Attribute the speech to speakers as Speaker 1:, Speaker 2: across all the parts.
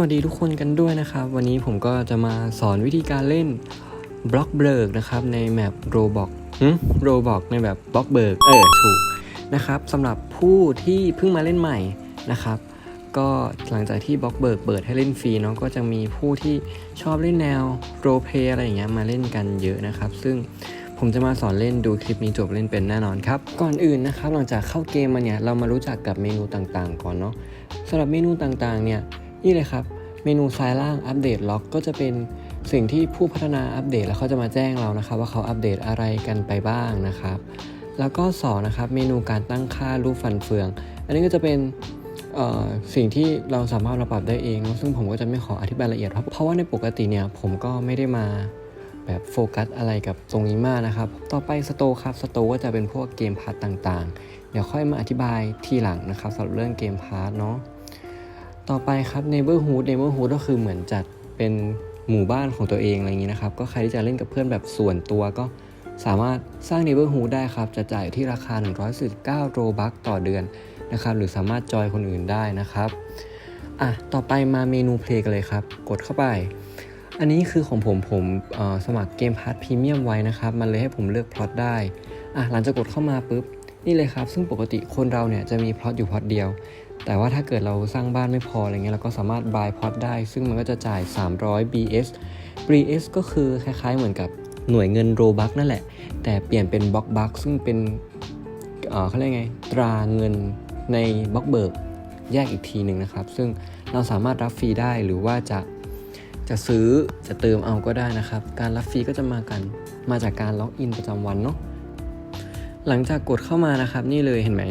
Speaker 1: วัสดีทุกคนกันด้วยนะครับ วันนี้ผมก็จะมาสอนวิธีการเล่นบล็อกเบิร์กนะครับในแมปโรบอกโรบอกในแบบบล็อกเบิร์กเออถูกนะครับสำหรับผู้ที่เพิ่งมาเล่นใหม่นะครับ ก็หลังจากที่บล็อกเบิร์กเปิดให้เล่นฟรีเนาะก็จะมีผู้ที่ชอบเล่นแนวโรเพอะไรอย่างเงี้ยมาเล่นกันเยอะนะครับ ซึ่งผมจะมาสอนเล่นดูคลิปนี้จบเล่นเป็นแน่นอนครับ ก่อนอื่นนะครับหลังจากเข้าเกมมาเนี่ยเรามารู้จักกับเมนูต่างๆ ก่อนเนาะสำหรับเมนูต่างๆเนี่ย นี่เลยครับ เมนูซ้ายล่างอัปเดตล็อกก็จะเป็นสิ่งที่ผู้พัฒนาอัปเดตแล้วเขาจะมาแจ้งเรานะครับ ว่าเขาอัปเดตอะไรกันไปบ้างนะครับ แล้วก็สองนะครับเมนูการตั้งค่ารูปฟันเฟือง อันนี้ก็จะเป็นสิ่งที่เราสามารถเราปรับได้เอง ซึ่งผมก็จะไม่ขออธิบายละเอียดครับเพราะว่าในปกติเนี่ยผมก็ไม่ได้มาแบบโฟกัสอะไรกับตรงนี้มากนะครับ ต่อไปสโตครับสโตก็จะเป็นพวกเกมพาร์ตต่างๆ เดี๋ยวค่อยมาอธิบายทีหลังนะครับสำหรับเรื่องเกมพาร์ตเนาะ ต่อไปครับ neighborhood neighborhood ก็คือเหมือนจัดเป็นหมู่บ้านของตัวเองอะไรอย่างนี้นะครับ ก็ใครที่จะเล่นกับเพื่อนแบบส่วนตัวก็สามารถสร้าง neighborhood ได้ครับ จะจ่ายที่ราคา 149โรบัคต่อเดือนนะครับ หรือสามารถจอยคนอื่นได้นะครับ อะ ต่อไปมาเมนูเพลงกันเลยครับ กดเข้าไป อันนี้คือของผมผมสมัครเกมพาร์ทพรีเมียมไว้นะครับ มันเลยให้ผมเลือกพล็อตได้ อะ หลังจากกดเข้ามาปุ๊บ นี่เลยครับ ซึ่งปกติคนเราเนี่ยจะมีพล็อตอยู่พล็อตเดียว แต่ว่าถ้าเกิดเราสร้างบ้านไม่พออะไรเงี้ยเราก็สามารถ buy pot ได้ ซึ่งมันก็จะจ่าย 300 BS BS ก็คือคล้ายๆเหมือนกับหน่วยเงินโรบักนั่นแหละ แต่เปลี่ยนเป็นบล็อกบัคซึ่งเป็นเเขาเรียกไง ตราเงินในบล็อกเบิร์กแยกอีกทีหนึ่งนะครับ ซึ่งเราสามารถรับฟรีได้หรือว่าจะจะซื้อจะเติมเอาก็ได้นะครับ การรับฟรีก็จะมากันมาจากการล็อกอินประจำวันเนาะหลังจากกดเข้ามานะครับ นี่เลยเห็นไหม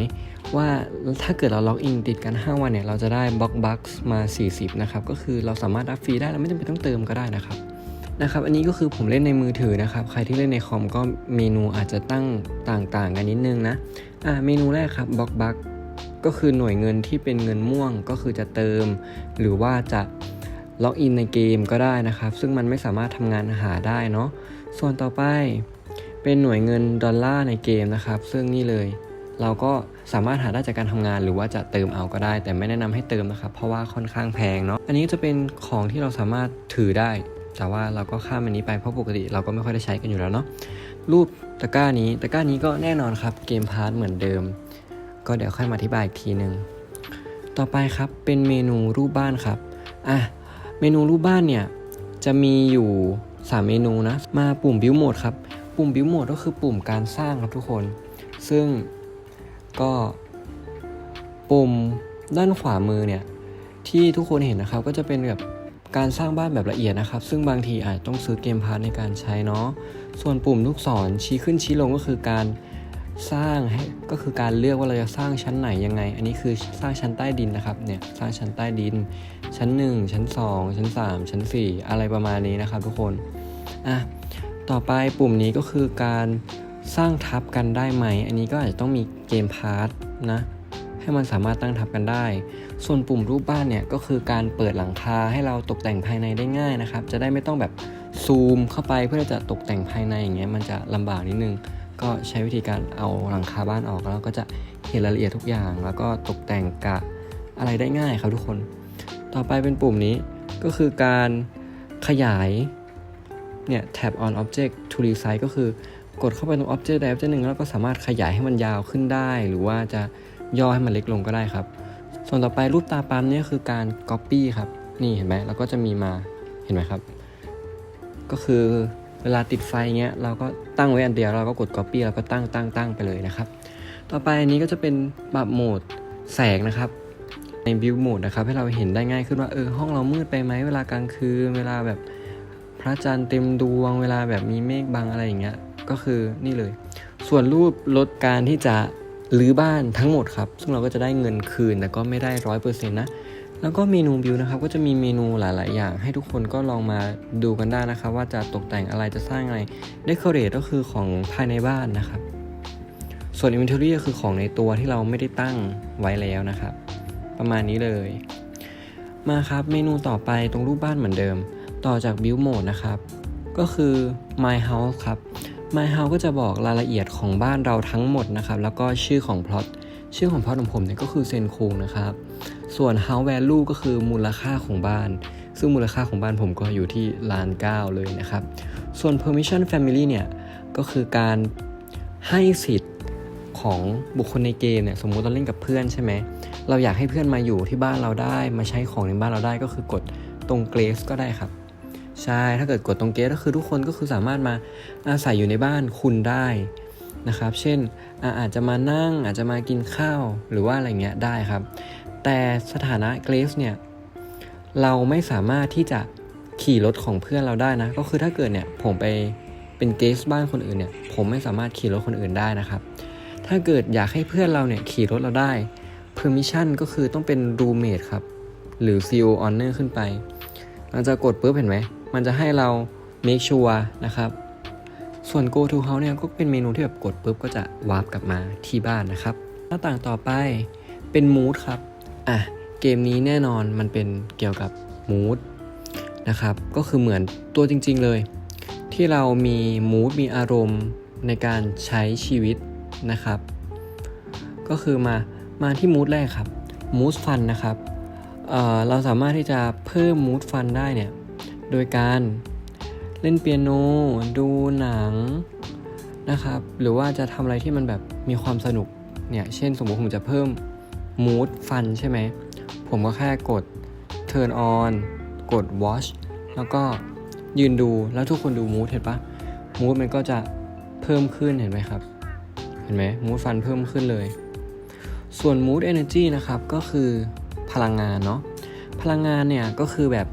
Speaker 1: ว่าถ้าเกิดเราล็อกอินติดกัน 5 วันเนี่ย เราจะได้บล็อกบัคมา 40 นะครับ ก็คือเราสามารถรับฟรีได้เราไม่จำเป็นต้องเติมก็ได้นะครับนะครับ อันนี้ก็คือผมเล่นในมือถือนะครับ ใครที่เล่นในคอมก็เมนูอาจจะตั้งต่างๆกันนิดนึงนะอ่าเมนูแรกครับบล็อกบัคก็คือหน่วยเงินที่เป็นเงินม่วงก็คือจะเติม หรือว่าจะล็อกอินในเกมก็ได้นะครับ ซึ่งมันไม่สามารถทำงานหาได้เนาะส่วนต่อไปเป็นหน่วยเงินดอลลาร์ในเกมนะครับ ซึ่งนี่เลย เราก็สามารถหาได้จากการทำงานหรือว่าจะเติมเอาก็ได้ แต่ไม่แนะนำให้เติมนะครับ เพราะว่าค่อนข้างแพงเนาะอันนี้จะเป็นของที่เราสามารถถือได้ แต่ว่าเราก็ข้ามอันนี้ไปเพราะปกติเราก็ไม่ค่อยได้ใช้กันอยู่แล้วเนาะรูปตะกร้านี้ตะกร้านี้ก็แน่นอนครับเกมพาร์ทเหมือนเดิม ก็เดี๋ยวค่อยมาอธิบายอีกทีหนึ่งต่อไปครับเป็นเมนูรูปบ้านครับอะเมนูรูปบ้านเนี่ยจะมีอยู่ 3 เมนูนะ มาปุ่ม build mode ครับ ปุ่ม build mode ก็คือปุ่มการสร้างครับทุกคน ซึ่ง ก็ปุ่มด้านขวามือเนี่ยที่ทุกคนเห็นนะครับก็จะเป็นแบบการสร้างบ้านแบบละเอียดนะครับ ซึ่งบางทีอาจต้องซื้อเกมพาร์ทในการใช้เนาะส่วนปุ่มลูกศรชี้ขึ้นชี้ลงก็คือการสร้างให้ก็คือการเลือกว่าเราจะสร้างชั้นไหนยังไง อันนี้คือสร้างชั้นใต้ดินนะครับเนี่ยสร้างชั้นใต้ดิน ชั้น 1 ชั้น 2 ชั้น 3 ชั้น 4 อะไรประมาณนี้นะครับทุกคนอะต่อไปปุ่มนี้ก็คือการ สร้างทับกันได้ไหม อันนี้ก็อาจจะต้องมีเกมพาร์ทนะ ให้มันสามารถตั้งทับกันได้ ส่วนปุ่มรูปบ้านเนี่ยก็คือการเปิดหลังคาให้เราตกแต่งภายในได้ง่ายนะครับ จะได้ไม่ต้องแบบซูมเข้าไปเพื่อจะตกแต่งภายในอย่างเงี้ยมันจะลำบากนิดนึง ก็ใช้วิธีการเอาหลังคาบ้านออกแล้วก็จะเห็นรายละเอียดทุกอย่าง แล้วก็ตกแต่งกะอะไรได้ง่ายครับทุกคน ต่อไปเป็นปุ่มนี้ก็คือการขยายเนี่ย tab on object to resize ก็คือ กดเข้าไปตรง object Dive หนึ่งแล้วก็สามารถขยายให้มันยาวขึ้นได้ หรือว่าจะย่อให้มันเล็กลงก็ได้ครับ ส่วนต่อไปรูปตาปั๊มเนี่ยคือการ copy ครับ นี่เห็นไหมแล้วก็จะมีมาเห็นไหมครับ ก็คือเวลาติดไฟเงี้ยเราก็ตั้งไว้อันเดียวเราก็กด copy แล้วก็ตั้งตั้งตั้งไปเลยนะครับ ต่อไปอันนี้ก็จะเป็นปรับโหมดแสงนะครับใน build mode นะครับให้เราเห็นได้ง่ายขึ้นว่าเออห้องเรามืดไปไหมเวลากลางคืนเวลาแบบพระจันทร์เต็มดวงเวลาแบบมีเมฆบังอะไรอย่างเงี้ย ก็คือนี่เลย ส่วนรูปลดการที่จะรื้อบ้านทั้งหมดครับ ซึ่งเราก็จะได้เงินคืนแต่ก็ไม่ได้ร้อยเปอร์เซ็นต์นะ แล้วก็เมนูบิวนะครับ ก็จะมีเมนูหลาย ๆ อย่าง ให้ทุกคนก็ลองมาดูกันได้นะครับ ว่าจะตกแต่งอะไรจะสร้างอะไร Decorate ก็คือของภายในบ้านนะครับ ส่วน Inventory ก็คือของในตัวที่เราไม่ได้ตั้งไว้แล้วนะครับ ประมาณนี้เลย มาครับเมนูต่อไปตรงรูปบ้านเหมือนเดิม ต่อจาก Build Mode นะครับ ก็คือ My House ครับ My House ก็จะบอกรายละเอียดของบ้านเราทั้งหมดนะครับ แล้วก็ชื่อของพล็อตชื่อของพอร์ตของผมเนี่ยก็คือเซนคุงนะครับ ส่วน house value ก็คือมูลค่าของบ้าน ซึ่งมูลค่าของบ้านผมก็อยู่ที่ล้านเก้าเลยนะครับ ส่วน permission family เนี่ยก็คือการให้สิทธิ์ของบุคคลในเกมเนี่ยสมมุติเราเล่นกับเพื่อนใช่ไหมเราอยากให้เพื่อนมาอยู่ที่บ้านเราได้มาใช้ของในบ้านเราได้ก็คือกดตรงเกรสก็ได้ครับ ใช่ ถ้าเกิดกดตรงเกรสก็คือทุกคนก็คือสามารถมาอาศัยอยู่ในบ้านคุณได้นะครับ เช่นอาจจะมานั่งอาจจะมากินข้าวหรือว่าอะไรเงี้ยได้ครับ แต่สถานะเกรสเนี่ยเราไม่สามารถที่จะขี่รถของเพื่อนเราได้นะ ก็คือถ้าเกิดเนี่ยผมไปเป็นเกสบ้านคนอื่นเนี่ย ผมไม่สามารถขี่รถคนอื่นได้นะครับ ถ้าเกิดอยากให้เพื่อนเราเนี่ยขี่รถเราได้ permission ก็คือต้องเป็น roommate ครับ หรือ CO honor ขึ้นไปหลังจากกดปุ๊บเห็นไหม มันจะให้เรา make sure นะครับ ส่วน go to house เนี่ยก็เป็นเมนูที่แบบกดปุ๊บก็จะวาร์ปกลับมาที่บ้านนะครับ หน้าต่างต่อไปเป็น mood ครับ อะ เกมนี้แน่นอนมันเป็นเกี่ยวกับ mood นะครับ ก็คือเหมือนตัวจริง ๆเลย ที่เรามี mood มีอารมณ์ในการใช้ชีวิตนะครับ ก็คือมา มาที่ mood แรกครับ mood fun นะครับเอ่อเราสามารถที่จะเพิ่ม mood fun ได้เนี่ย โดยการเล่นเปียโน ดูหนังนะครับ หรือว่าจะทำอะไรที่มันแบบมีความสนุกเนี่ย เช่นสมมติผมจะเพิ่ม mood fun ใช่ไหม ผมก็แค่กด turn on กด watch แล้วก็ยืนดูแล้วทุกคนดู mood เห็นปะ mood มันก็จะเพิ่มขึ้นเห็นไหมครับ เห็นไหม mood fun เพิ่มขึ้นเลย ส่วน mood energy นะครับก็คือพลังงานเนาะ พลังงานเนี่ยก็คือแบบ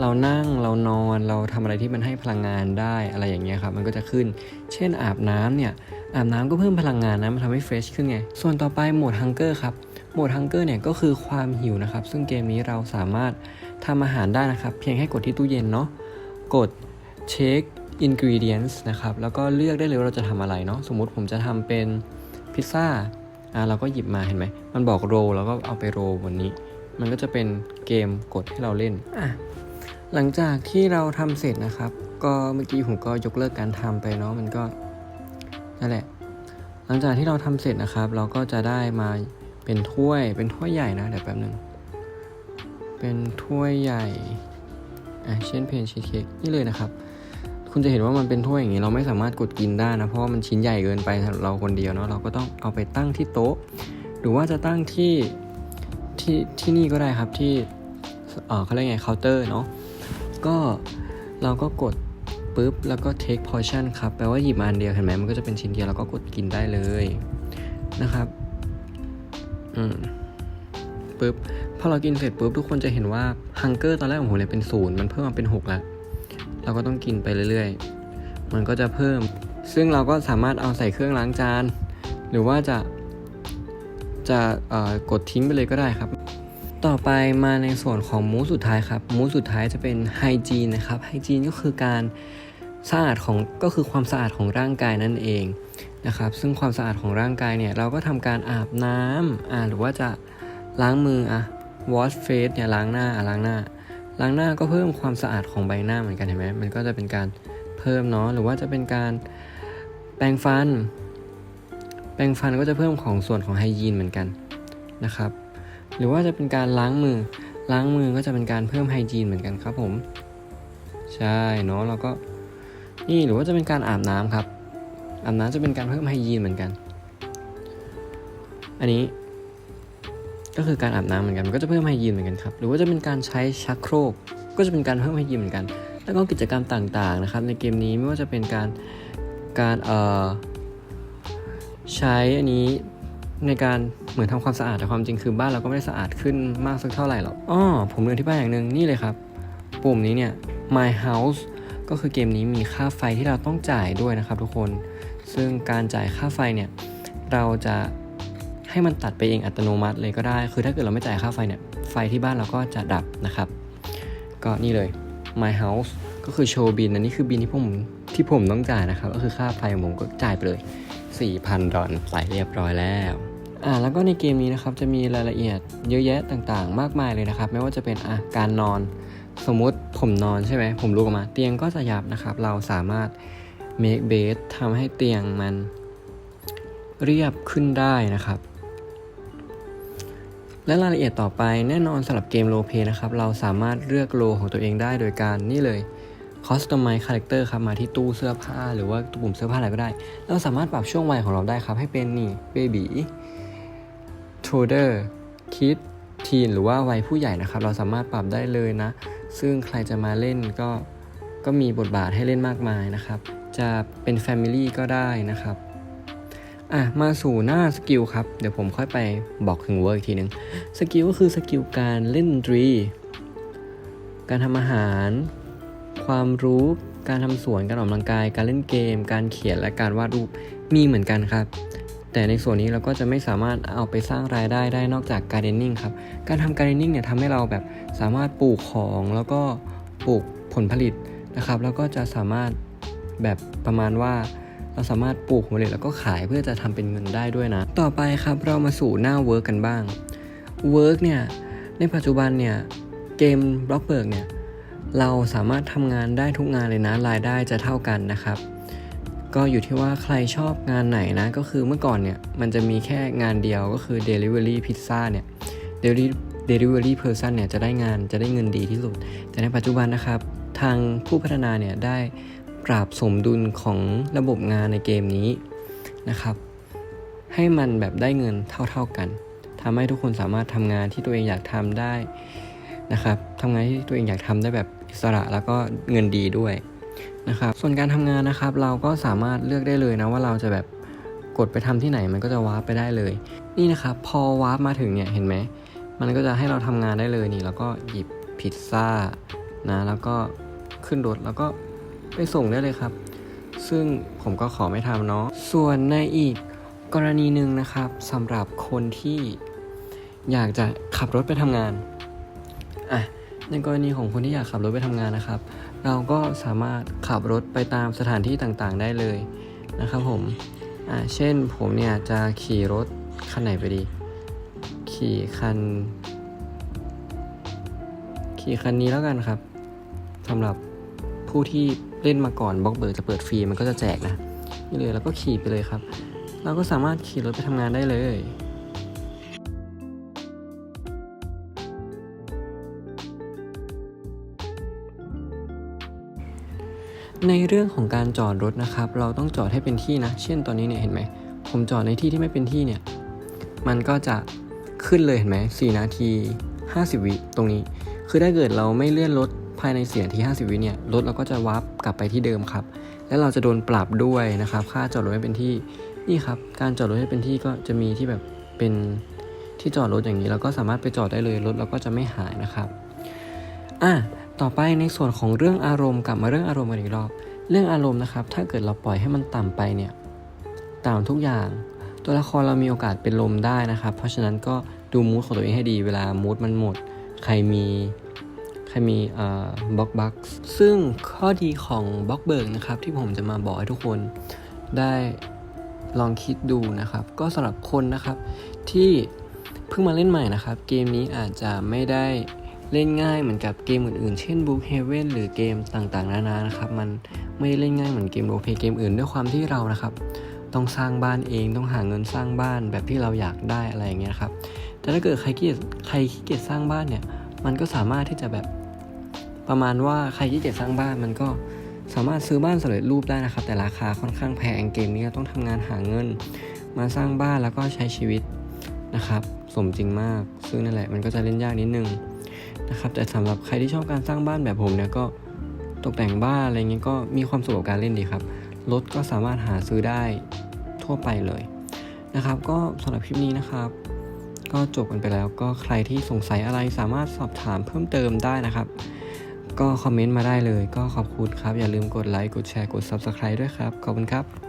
Speaker 1: เรานั่งเรานอนเราทำอะไรที่มันให้พลังงานได้อะไรอย่างเงี้ยครับมันก็จะขึ้น เช่นอาบน้ำเนี่ยอาบน้ำก็เพิ่มพลังงานนะมันทำให้เฟรชขึ้นไง ส่วนต่อไปโหมดฮังเกอร์ครับโหมดฮังเกอร์เนี่ยก็คือความหิวนะครับ ซึ่งเกมนี้เราสามารถทำอาหารได้นะครับ เพียงแค่กดที่ตู้เย็นเนาะกดเช็ค ingredients นะครับแล้วก็เลือกได้เลยว่าเราจะทำอะไรเนาะสมมุติผมจะทำเป็นพิซซ่าอ่าเราก็หยิบมาเห็นไหมมันบอกโรแล้วก็เอาไปโรลบนนี้ มันก็จะเป็นเกมกดให้เราเล่นอะ หลังจากที่เราทำเสร็จนะครับ ก็เมื่อกี้ผมก็ยกเลิกการทำไปเนาะมันก็นั่นแหละ หลังจากที่เราทำเสร็จนะครับ เราก็จะได้มาเป็นถ้วยเป็นถ้วยใหญ่นะเดี๋ยวแป๊บหนึ่งเป็นถ้วยใหญ่อะเช่นเพนชีสเค้กนี่เลยนะครับ คุณจะเห็นว่ามันเป็นถ้วยอย่างนี้ เราไม่สามารถกดกินได้นะเพราะว่ามันชิ้นใหญ่เกินไปสำหรับเราคนเดียวเนาะเราก็ต้องเอาไปตั้งที่โต๊ะ หรือว่าจะตั้งที่ที่ที่นี่ก็ได้ครับที่เออเขาเรียกไงเคาน์เตอร์เนาะ ก็เราก็กดปุ๊บแล้วก็ take portion ครับ แปลว่าหยิบมาอันเดียวเห็นไหมมันก็จะเป็นชิ้นเดียวแล้วก็กดกินได้เลยนะครับ อืมปุ๊บพอเรากินเสร็จปุ๊บทุกคนจะเห็นว่าฮังเกอร์ตอนแรกของผมเนี่ยเป็นศูนย์มันเพิ่มมาเป็น6แล้วเราก็ต้องกินไปเรื่อยๆ มันก็จะเพิ่ม ซึ่งเราก็สามารถเอาใส่เครื่องล้างจาน หรือว่าจะจะกดทิ้งไปเลยก็ได้ครับ ต่อไปมาในส่วนของมูสสุดท้ายครับมูสสุดท้ายจะเป็นไฮจีนนะครับไฮจีนก็คือการสะอาดของก็คือความสะอาดของร่างกายนั่นเองนะครับ ซึ่งความสะอาดของร่างกายเนี่ยเราก็ทำการอาบน้ำอ่าหรือว่าจะล้างมืออะ wash face เนี่ยล้างหน้าอะล้างหน้า ล้างหน้าก็เพิ่มความสะอาดของใบหน้าเหมือนกันเห็นไหมมันก็จะเป็นการเพิ่มเนาะหรือว่าจะเป็นการแปรงฟัน แปรงฟันก็จะเพิ่มของส่วนของไฮยีนเหมือนกันนะครับ หรือว่าจะเป็นการล้างมือ ล้างมือก็จะเป็นการเพิ่มไฮจีนเหมือนกันครับผม ใช่เนาะเราก็นี่หรือว่าจะเป็นการอาบน้ำครับอาบน้ำจะเป็นการเพิ่มไฮยีนเหมือนกัน อันนี้ ก็คือการอาบน้ำเหมือนกันมันก็จะเพิ่มไฮยีนเหมือนกันครับ หรือว่าจะเป็นการใช้ชักโครก ก็จะเป็นการเพิ่มไฮยีนเหมือนกัน แล้วก็กิจกรรมต่างๆนะครับ ในเกมนี้ไม่ว่าจะเป็นการการเอ่อใช้อันนี้ ในการเหมือนทำความสะอาดแต่ความจริงคือบ้านเราก็ไม่ได้สะอาดขึ้นมากสักเท่าไหร่หรอกอ้อผมเลืมที่บ้านอย่างหนึ่งนี่เลยครับ ปุ่มนี้เนี่ย My House ก็คือเกมนี้มีค่าไฟที่เราต้องจ่ายด้วยนะครับทุกคน ซึ่งการจ่ายค่าไฟเนี่ย เราจะให้มันตัดไปเองอัตโนมัติเลยก็ได้ คือถ้าเกิดเราไม่จ่ายค่าไฟเนี่ย ไฟที่บ้านเราก็จะดับนะครับ ก็นี่เลย My House ก็คือโชว์บินอันนี้คือบินที่ผมที่ผมต้องจ่ายนะครับ ก็คือค่าไฟของผมก็จ่ายไปเลย 4,000 ดอลใส่เรียบร้อยแล้ว อ่าแล้วก็ในเกมนี้นะครับจะมีรายละเอียดเยอะแยะต่างๆ มากมายเลยนะครับ ไม่ว่าจะเป็นอะการนอน สมมุติผมนอนใช่ไหมผมลุกออกมาเตียงก็จะยับนะครับ เราสามารถ make bed ทำให้เตียงมันเรียบขึ้นได้นะครับ และรายละเอียดต่อไปแน่นอนสำหรับเกมโรเพนะครับ เราสามารถเลือกโลของตัวเองได้โดยการนี่เลย Customize Character ครับ มาที่ตู้เสื้อผ้า หรือว่าปุ่มเสื้อผ้าอะไรก็ได้ เราสามารถปรับช่วงวัยของเราได้ครับ ให้เป็นนี่ Baby d e r Kid Teen หรือว่าวัยผู้ใหญ่นะครับ เราสามารถปรับได้เลยนะ ซึ่งใครจะมาเล่นก็ก็มีบทบาทให้เล่นมากมายนะครับ จะเป็น Family ก็ได้นะครับอะมาสู่หน้าสกิลครับ เดี๋ยวผมค่อยไปบอกถึงเวิร์กอีกทีหนึ่งสกิลก็คือสกิลการเล่นดนตรี การทำอาหาร ความรู้การทำสวนการออกกำลังกาย การเล่นเกม การเขียนและการวาดรูปมีเหมือนกันครับ แต่ในส่วนนี้เราก็จะไม่สามารถเอาไปสร้างรายได้ได้นอกจาก gardening ครับ การทำ gardening เนี่ยทำให้เราแบบสามารถปลูกของแล้วก็ปลูกผลผลิตนะครับ แล้วก็จะสามารถแบบประมาณว่าเราสามารถปลูกผลผลิตแล้วก็ขายเพื่อจะทำเป็นเงินได้ด้วยนะ ต่อไปครับเรามาสู่หน้า work กันบ้าง work เนี่ยในปัจจุบันเนี่ยเกม Blockberg เนี่ยเราสามารถทำงานได้ทุกงานเลยนะรายได้จะเท่ากันนะครับ ก็อยู่ที่ว่าใครชอบงานไหนนะ ก็คือเมื่อก่อนเนี่ย มันจะมีแค่งานเดียวก็คือ Delivery Pizza เนี่ย Delivery Person เนี่ยจะได้งานจะได้เงินดีที่สุด แต่ในปัจจุบันนะครับ ทางผู้พัฒนาเนี่ยได้ปรับสมดุลของระบบงานในเกมนี้นะครับ ให้มันแบบได้เงินเท่าๆกันทำให้ทุกคนสามารถทำงานที่ตัวเองอยากทำได้นะครับทำงานที่ตัวเองอยากทำได้แบบอิสระแล้วก็เงินดีด้วย นะครับส่วนการทำงานนะครับเราก็สามารถเลือกได้เลยนะว่าเราจะแบบกดไปทำที่ไหนมันก็จะวาร์ปไปได้เลย นี่นะครับพอวาร์ปมาถึงเนี่ยเห็นไหมมันก็จะให้เราทำงานได้เลยนี่ แล้วก็หยิบพิซซ่านะแล้วก็ขึ้นรถแล้วก็ไปส่งได้เลยครับ ซึ่งผมก็ขอไม่ทำเนาะส่วนในอีกกรณีหนึ่งนะครับสำหรับคนที่อยากจะขับรถไปทำงานอะในกรณีของคนที่อยากขับรถไปทำงานนะครับ เราก็สามารถขับรถไปตามสถานที่ต่างๆได้เลยนะครับผมอะเช่นผมเนี่ยจะขี่รถคันไหนไปดี ขี่คัน ขี่คันนี้แล้วกันครับสำหรับผู้ที่เล่นมาก่อนบล็อกเบิร์จะเปิดฟรีมันก็จะแจกนะนี่เลยแล้วก็ขี่ไปเลยครับ เราก็สามารถขี่รถไปทำงานได้เลย ในเรื่องของการจอดรถนะครับ เราต้องจอดให้เป็นที่นะ เช่นตอนนี้เนี่ยเห็นไหม ผมจอดในที่ที่ไม่เป็นที่เนี่ย มันก็จะขึ้นเลยเห็นไหม4นาที 50 วิตรงนี้ คือถ้าเกิดเราไม่เลื่อนรถภายใน4นาที 50 วิเนี่ยรถเราก็จะวาร์ปกลับไปที่เดิมครับ และเราจะโดนปรับด้วยนะครับ ค่าจอดรถให้เป็นที่ นี่ครับ การจอดรถให้เป็นที่ก็จะมีที่แบบเป็นที่จอดรถอย่างนี้เราก็สามารถไปจอดได้เลยรถเราก็จะไม่หายนะครับ อะ ต่อไปในส่วนของเรื่องอารมณ์กลับมาเรื่องอารมณ์กันอีกรอบ เรื่องอารมณ์นะครับ ถ้าเกิดเราปล่อยให้มันต่ำไปเนี่ยต่ำทุกอย่าง ตัวละครเรามีโอกาสเป็นลมได้นะครับ เพราะฉะนั้นก็ดูมูดของตัวเองให้ดีเวลามูดมันหมด ใครมีใครมีเอ่อบล็อกบัคซึ่งข้อดีของบล็อกเบิร์กนะครับ ที่ผมจะมาบอกให้ทุกคนได้ลองคิดดูนะครับ ก็สำหรับคนนะครับที่เพิ่งมาเล่นใหม่นะครับ เกมนี้อาจจะไม่ได้ เล่นง่ายเหมือนกับเกมอื่นๆ เช่น Book Heaven หรือเกมต่างๆ นานานะครับ มันไม่ได้เล่นง่ายเหมือนเกมโรเพเกมอื่นด้วยความที่เรานะครับ ต้องสร้างบ้านเองต้องหาเงินสร้างบ้านแบบที่เราอยากได้อะไรอย่างเงี้ยครับ แต่ถ้าเกิดใครขี้เกียจใครขี้เกียจสร้างบ้านเนี่ย มันก็สามารถที่จะแบบประมาณว่าใครขี้เกียจสร้างบ้านมันก็สามารถซื้อบ้านสำเร็จรูปได้นะครับ แต่ราคาค่อนข้างแพงเกมนี้ต้องทำงานหาเงิน มาสร้างบ้านแล้วก็ใช้ชีวิตนะครับ สมจริงมาก ซึ่งนั่นแหละมันก็จะเล่นยากนิดนึง นะครับแต่สำหรับใครที่ชอบการสร้างบ้านแบบผมเนี่ยก็ตกแต่งบ้านอะไรเงี้ยก็มีความสุขกับการเล่นดีครับรถก็สามารถหาซื้อได้ทั่วไปเลยนะครับ ก็สำหรับคลิปนี้นะครับ ก็จบกันไปแล้วก็ใครที่สงสัยอะไรสามารถสอบถามเพิ่มเติมได้นะครับ ก็คอมเมนต์มาได้เลย ก็ขอบคุณครับ อย่าลืมกดไลค์กดแชร์กด Subscribe ด้วยครับ ขอบคุณครับ